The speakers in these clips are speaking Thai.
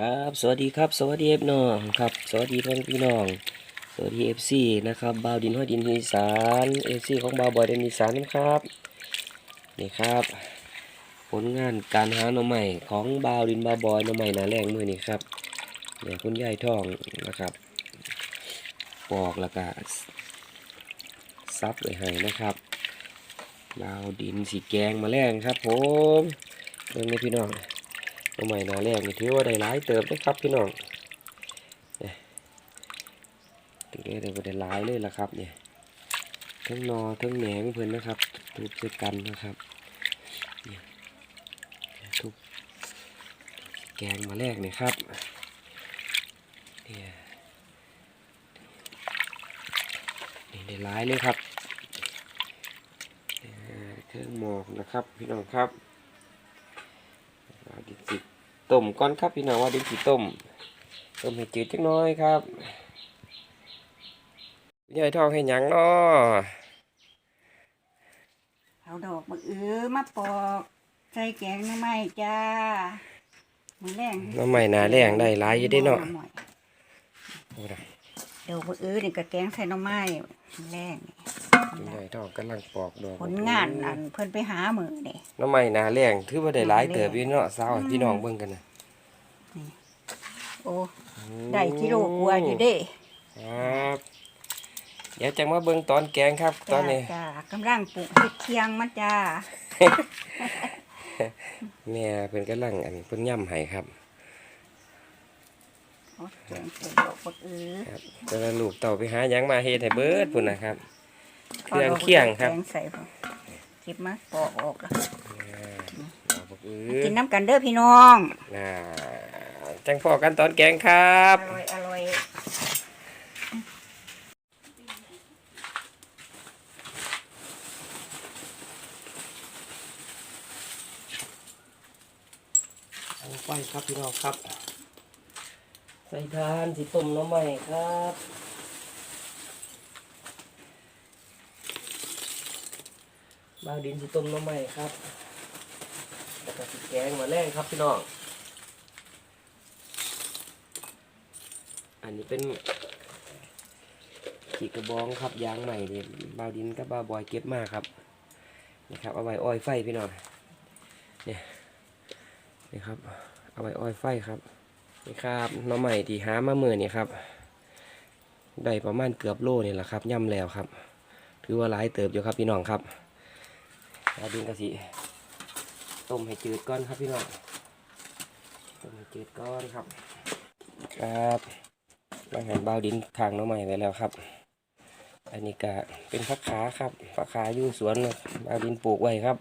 ครับสวัสดีครับ สวัสดีเอฟน้องครับสวัสดีพ่อพี่น้องสวัสดีเอฟซีนะครับบาวดินห้อยดินอีสานเอฟซีของบาวบอยดินอีสานนะครับนี่ครับ ผลงานการหาหน่อใหม่ของบาวดินบาวบอยหน่อใหม่นาแรงมือนี่ครับเนี่ยคุณยายทองนะครับปอกแล้วก็ซับไว้ให้นะครับบาวดินสีแกงมาแรงครับผมเบิ่งเลยพี่น้อง หน่อใหม่หนาแรกนี่ถือว่าได้หลายเติบนะครับพี่น้องเนี่ยถือได้ได้หลายเลยละครับเนี่ยทั้งนอทั้งแหนงเพื่อนนะครับทุบด้วยกันนะครับเนี่ยทุบแกงมาแรกเนี่ยครับเนี่ยนี่ได้หลายเลยครับเนี่ยเครื่องหมอกนะครับพี่น้องครับ ดินสิต้มก่อนครับพี่น้องว่าดินสิต้มต้มให้จืดจักหน้อยครับยายทองให้หยังเนาะเอาดอกมะอือมาปอกใส่แกงหน้ำไม้จ้ามือแรงน้ำใหม่นาแรงได้หลายอยู่ได้เนาะหน่อยโอ้ย ดอกมะอือนี่ก็แกงใส่หน้ำไม้มื้อแรงนี่ยายทองกำลังปอกดอกผลงานอันเพิ่นไปหามือนี่น้ำใหม่นาแรงถือว่าได้หลายเติบอยู่เนาะสาวให้พี่น้องเบิ่งกันนะโอ้ได้กิโลกว่าอยู่เด้ครับเดี๋ยวจะมาเบิ่งตอนแกงครับ ตอนนี้จ้าจ้ากำลังปลูกเฮ็ดเคียงมันจ้าแม่เพิ่นกำลังอันเพิ่นย่ำให้ครับโอ้แกงใส่ดอกมะอือครับแต่ละลูกเต่าไปหาหยังมาเฮ็ดให้เบิดพุ่นนะครับ เครื่องเคียงครับ แกงใส่พอเก็บมาปอกออกแล้วดอกบักอื้อกินน้ำกันเด้อพี่น้องน่าจังพอกันตอนแกงครับ อร่อยอร่อยเอาไฟครับพี่น้องครับ ใส่ทานสิต้มน้ำใหม่ครับบาวดินสิต้มน้ำใหม่ครับแล้วก็สิแกงมาแรงครับพี่น้อง อันนี้เป็นขีกระบองครับยางใหม่เด็บาวดินกับบาบอยเก็บมาครับนี่ครับเอาไว้อ้อยไฟพี่น้องเนี่ยนี่ครับ เอาไว้อ้อยไฟครับ นี่ครับน้องใหม่ที่หามาเมื่อนี่ครับ ได้ประมาณเกือบโลนี่แหละครับย่ำแล้วครับ ถือว่าหลายเติบอยู่ครับพี่น้องครับบาดินกะสิต้มให้จืดก่อนครับพี่น้องต้มให้จืดก่อนครับ ครับบางหันเบาวดินทางน้องใหม่ไว้แล้วครับ อันนี้ก็เป็นฟักขาครับฟักขาอยู่สวนเบาวดินปลูกไว้ครับ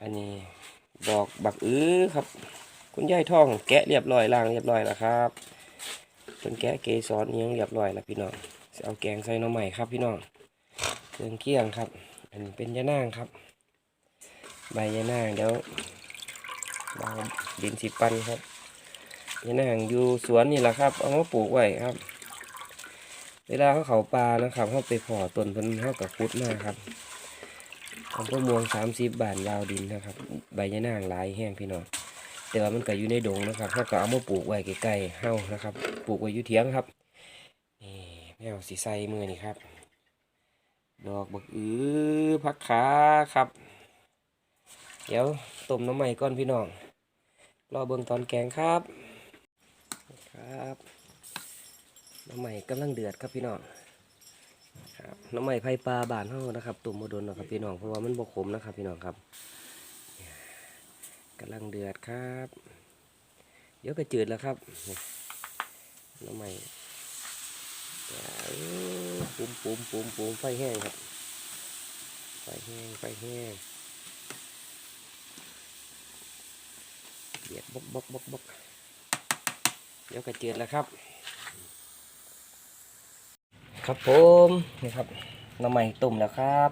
อันนี้บอกบักอื้อครับ คุณยายทองแกะเรียบร้อยล้างเรียบร้อยแล้วครับเป็นแกะเกสรอิหยังเรียบร้อยแล้วพี่น้องจะเอาแกงใส่น้องใหม่ครับพี่น้องเครื่องเคียงครับ อันนี้เป็นยะนางครับ ใบยะนางเดี๋ยวเบาดินสิปันครับนี่นะอยู่สวนนี่แหละครับ เอามาปลูกไว้ครับ เวลาเขาเขาปลานะครับเขาไปเพอต้นพิ่นเขากับคุดมาครับของพวกมวงสามสิบบาทลาวดินนะครับ ใบยะนางหลายแห้งพี่น้อง แต่ว่ามันก็อยู่ในดงนะครับเขาก็เอามาปลูกไว้ใกล้ๆเฮานะครับ ปลูกไว้อยู่เถียงครับนี่แมวสีใสมือนี่ครับ ดอกบักอือพักขาครับ เดี๋ยวต้มน้ำใหม่ก่อนพี่น้องรอเบิ่งตอนแกงครับ ครับน้ำใหม่กำลังเดือดครับพี่น้องครับน้ำใหม่ไผ่ปลาบานเฮานะครับตุ่มโมดนนะครับพี่น้องเพราะว่ามันบกขมนะครับพี่น้องครับ กำลังเดือดครับ เดี๋ยวก็จืดแล้วครับนี่น้ำใหม่ปุ่มปุ่มปุ่มปุ่มไฟแห้งครับ ไฟแห้งไฟแห้งเดือดบกบกบกบกเดี๋ยวกระเจือดแล้วครับ ครับผมนี่ครับน้ำใหม่ตุ่มแล้วครับ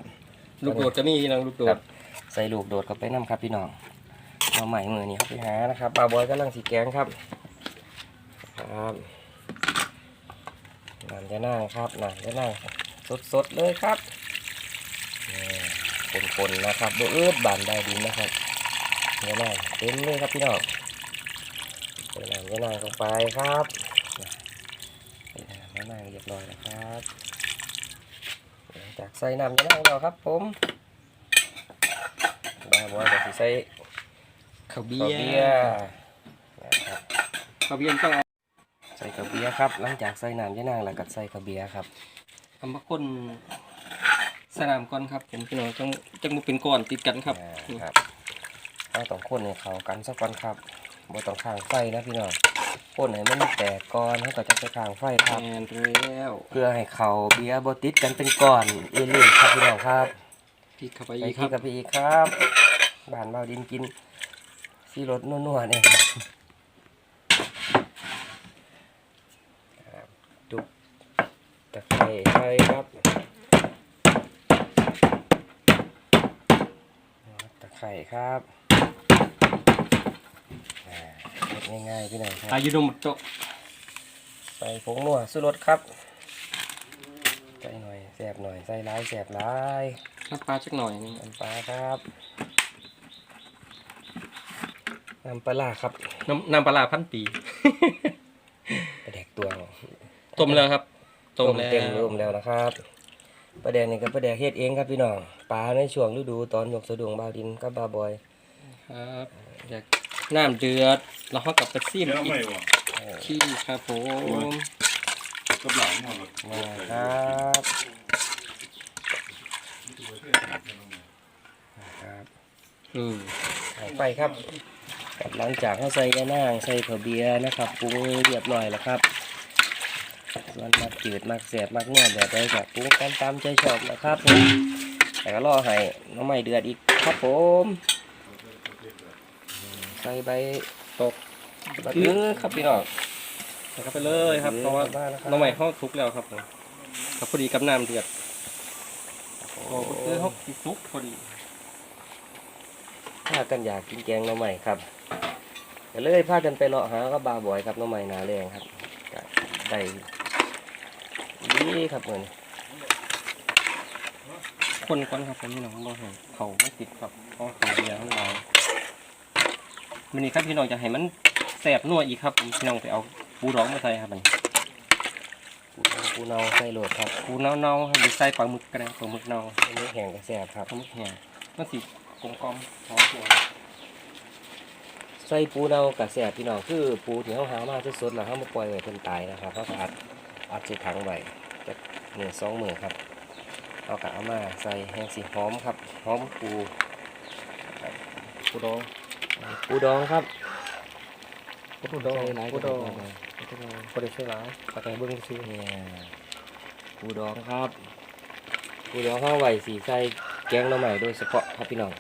ลูกโดดก็มีนะลูกโดครัดบใส่ลูกโดดเข้าไปน้ำครับพี่น้อง น้ำใหม่มือนี่ครับไปหานะครับปลาบอยกำลังสีแกงครับครับน้ำจะนั่งครับน้ำจะนั่งสดๆเลยครับนี่คนๆนะครับโดยเอื้อบานได้ดินนะครับเยวนั่งเต็มเลยครับพี่น้องเดี๋ยวนั่งยานางลงไปครับน้าเรียบร้อยแล้วครับจากใส่น้ำยานางแล้วครับผมบาบอยก็สิใส่ ข้าวเบีข้าวยเบียร์ร์นะครับข้าวเบียร์ต้องเอาใส่ข้าวเบียร์ครับ หลังจากใส่น้ำยานางแล้วก็ใส่ข้าวเบียร์ครับทำมาคนสนามก่อนครับผมพี่น้องจังจังบ่เป็นก้อนติดกันครับอ่าครับเอาต้องคนให้เข้ากันสักก่อนครับบ่ต้องข้างไฟนะพี่น้องคนให้มันแตกก่อนแล้วก็จะไปข้างไฟครับแมนแล้วเพื่อให้เขาเบียร์บติดกันเป็นก้อนเอเลี่ยนครับพี่น้องครับพริกเข้าไปไปอีกคที่รับกับพี่อีกครับบ้านเบาดินกิน ซีรสนัวๆเนี่ยครับครับจุกตะไคร้ใส่ครับตะไคร้ครับอ่าเฮ็ดง่ายๆพี่น้องครับอายุนมโตะใส่ผงนัวสุรสครับใส่หน่อยแสบหน่อยใส่ร้ายแสบร้ายน้ำปลาจักหน่อยนึงน้ำปลาครับ น้ำปลาร้าครับน้ำน้ำปลาร้าพันปีปลาแดกตวงต้มแล้วครับต้มแล้วเต็มรูมแล้วนะครับปลาแดกนี่ก็ปลาแดกเฮ็ดเองครับพี่น้องปลาในช่วงฤดูตอนยกสะดวงบาวดินกับบาวบอยครับอยากน้ำเดือดแล้วเขากลับไปซีมเดี๋ยวอีไม่กว่ะขี้ครับผมกับหลังหมดเลยมาครับครับอืมหายไปครับ ครับหลังจากเขาใส่ยานางใส่ข้าวเบียร์นะครับปรุงเรียบร้อยแล้วครับส่วนมักจืดมักแสบมักเนื้อแบบใดก็ปรุงกันตามใจชอบนะครับผมแต่ก็รอให้น้ำไม่เดือดอีกครับผมใส่ใบตกใบอื้อครับพี่น้องใส่เข้าไปเลยครับเพราะว่าบ้านนะครับน้องใหม่เขาทุกแล้วครับผมครับพอดีกับน้ำเดือดโอ้คือเขาทุกพอดีถ้ากันอยากกินแกงหน้ำใหม่ครับ ก็เลยพากันไปเลาะหาก็บาบ่อยครับหน้ำใหม่นาแรงครับก็ได้ดีครับเหมือนคนก่อนครับผมพี่น้องบ่ให้เขาไม่ติดครับเพราะเขาเบียร์ของเราวันนี้ครับพี่น้องจะให้มันแสบนัวอีกครับผมพี่น้องไปเอาปูร้องมาใส่ครับมันปูเนาใส่โหลดครับปูเน่าๆให้ดูใส่ปลาหมึกก็ได้ปลาหมึกเน่าอันนี้แห้งกระแสบครับปลาหมึกแห้งมันสิกลมกลอมหอมหัว ใส่ปูเนากระแสบพี่น้องคือปูที่เขาหามาสดๆแล้วเขามาปล่อยไว้เพิ่นตายนะครับเขาก็อัดอัดใส่ถังไว้จะหนึ่งสองมือครับเขาก็เอามาใส่แห้งสีหอมครับหอมปูปูร้องปูดองครับปูดองใส่หลายปูดองปูดองปูดองใส่หลายปลาแกงเบิ้งซื้อเนี่ยปูดองครับปูดองเข้าไว้สีใส่แกงหน่อไม้โดยเฉพาะครับพี่น้อง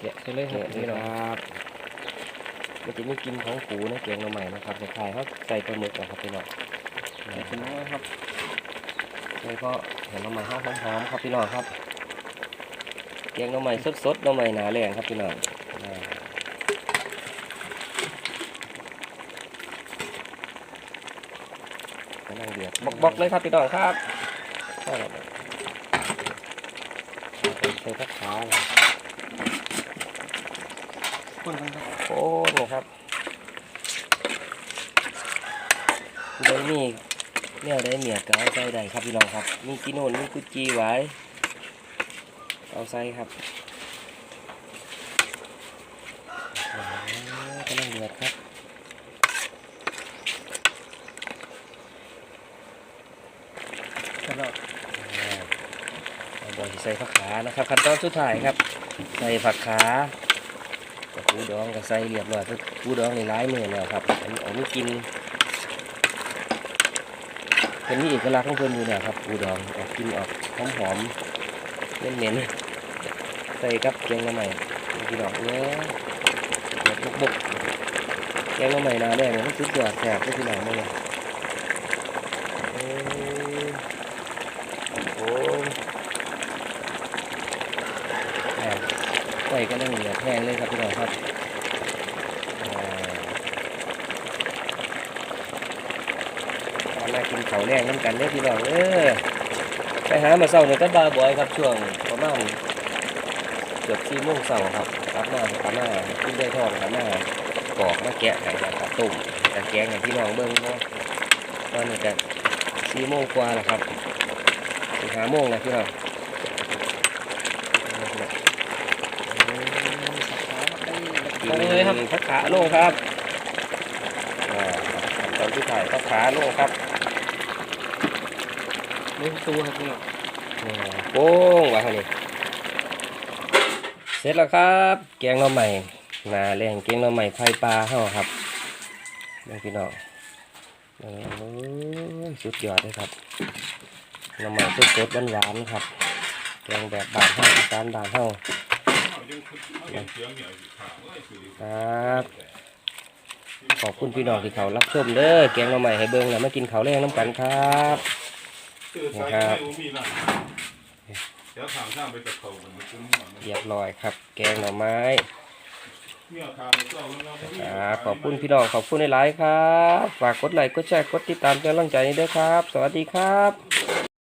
แกะใส่เลยครัเนี่ยบนี่พี่น้องครับ มันจะมีกลินของปูนะแกงหน่อไม้นะครับคล้ายๆเขาใส่ปลาหมึกนะครับพี่น้องใส่ชิ้นน้อยครับแล้วก็เห็นหน่อไม้ห้าหอมๆครับพี่น้องครับแกงหน่อไม้สดๆหน่อไม้หนาแรงครับพี่น้องอ่ากำลังเดือดบอกๆเลยครับพี่น้องครับใช่แล้วใส่ผักขาเลยคนกันครับ โอ้นี่ครับเดี๋ยวนี้เนี่ยได้เมียดก็เอาใส่ได้ครับพี่น้องครับ มีกินโนนมีกุจีไว้ เอาใส่ครับโอ้กำลังเดือดครับแล้วอ่าเอาบอยสิใส่ผักขานะครับขั้นตอนสุดท้ายครับ ใส่ผักขากับ ปูดองก็ใส่เรียบร้อยคือปูดองในร้ายมือแล้วครับอันนี้เอาไม่กินเป็นมีเอกลักษณ์ของเพิ่นอยู่เนี่ยครับปูดองออกกินออกหอมหอมๆเน้นใส่กับแกงละใหม่กิน้องเนื้อเดือดบุกๆแกงละใหม่นาแดงเนี่ยมันสุดยอดแสบเลยพี่น้องเลยเอ้ยโอ้โห แห้งไฟ ก็เริ่มเหลือแห้งเลยครับพี่น้องครับอ่ามากินเขาแรงน้ำกันเด้อพี่น้องเออไปหามาเศร้าเนี่ยก็บาบอยครับช่วงประมาณเกือบสี่โมงเสาร์ครับกลับมาครับมาขึ้นได้ทอดครับมากอกมาแกะไข่แล้วก็ต้มแต่แกงให้พี่น้องเบิ่งเนาะตอนนี้ก็สี่โมงกว่าแล้วครับสี่ห้าโมงแล้วพี่น้อง ลงเลยครับพักขาลงครับอ่าตอนที่ถ่ายพักขาลงครับเล่นตัวครับพี่น้องอ่าโป้งว่าเท่านี้เสร็จแล้วครับ แกงหน่อใหม่นาแรงแกงหน่อใหม่ไผ่ปลาเฮาครับนี่พี่น้องโอ้ยสุดยอดเลยครับหน่อใหม่สดสดๆหวานๆครับแกงแบบบานเฮาอีสานบานเฮา ครับขอบคุณพี่น้องที่เขารับชมเด้อแกงหน่อใหม่ให้เบิ่งแล้วมากินเขาแรงน้ำกันครับคือใส่ไม่มีนั่นเดี๋ยวทางข้ามไปกับเรียบร้อยครับ แกงหน่อไม้ครับขอบคุณพี่น้องขอบคุณในไลฟ์ครับ ฝากกดไลค์กดแชร์กดติดตามเป็นกำลังใจนี้ด้วยครับ สวัสดีครับ